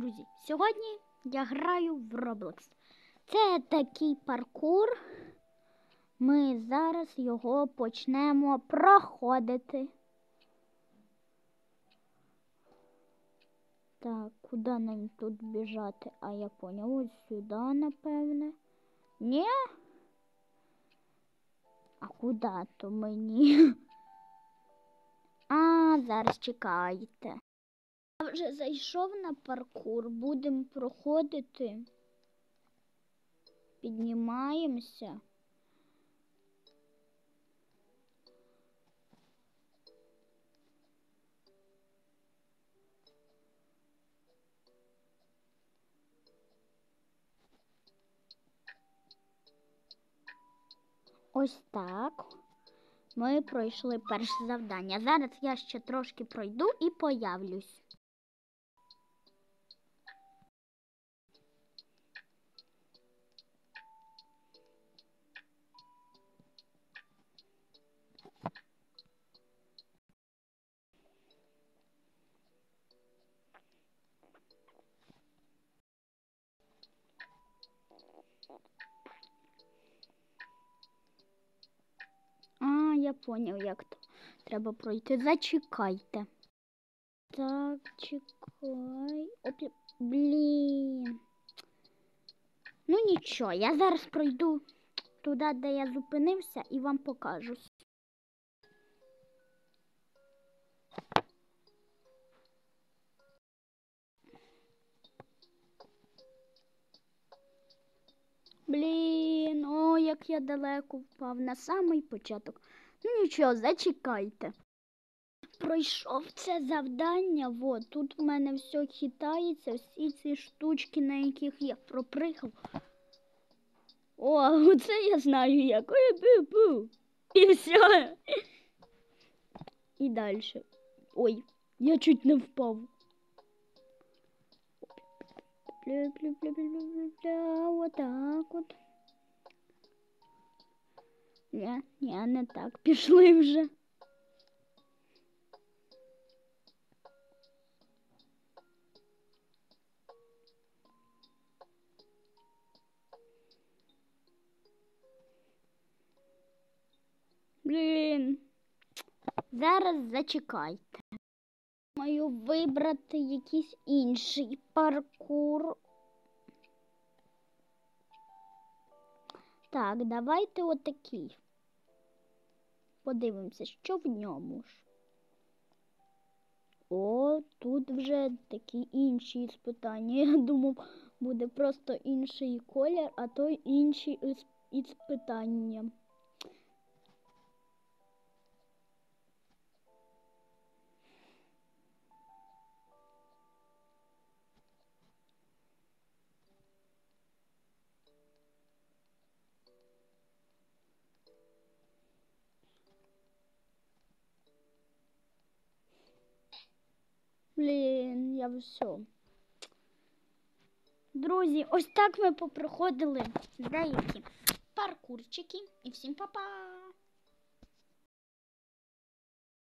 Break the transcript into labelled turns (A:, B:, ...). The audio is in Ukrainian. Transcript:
A: Друзі, сьогодні я граю в Roblox. Це такий паркур. Ми зараз його почнемо проходити. Так, куди нам тут біжати? А я поняв, ось сюди, напевне. Ні? А куди то мені? А, зараз чекайте. Я вже зайшов на паркур, будемо проходити. Піднімаємося. Ось так. Ми пройшли перше завдання. Зараз я ще трошки пройду і появлюсь. Я поняв, як то треба пройти. Зачекайте. Так, чекай. Оп, блін. Ну нічого, я зараз пройду туди, де я зупинився, і вам покажу. Блін, о, як я далеко впав на самий початок. Нічого, зачекайте. Пройшов це завдання, от тут в мене все хитається, всі ці штучки, на яких я пропригав. О, це я знаю як. Бу-бу. І все. І далі. Ой, я чуть не впав. Бля-бля-бля-бля-бля-бля, отак от. Ні, ні, не так. Пішли вже. Блін. Зараз зачекайте. Маю вибрати якийсь інший паркур. Так, давайте отакий. Подивимося, що в ньому ж. О, тут вже такі інші іспитання. Я думав, буде просто інший колір, а то інші ісп- іспитання. Блін, я все. Друзі, ось так ми попроходили деякі паркурчики. І всім па-па!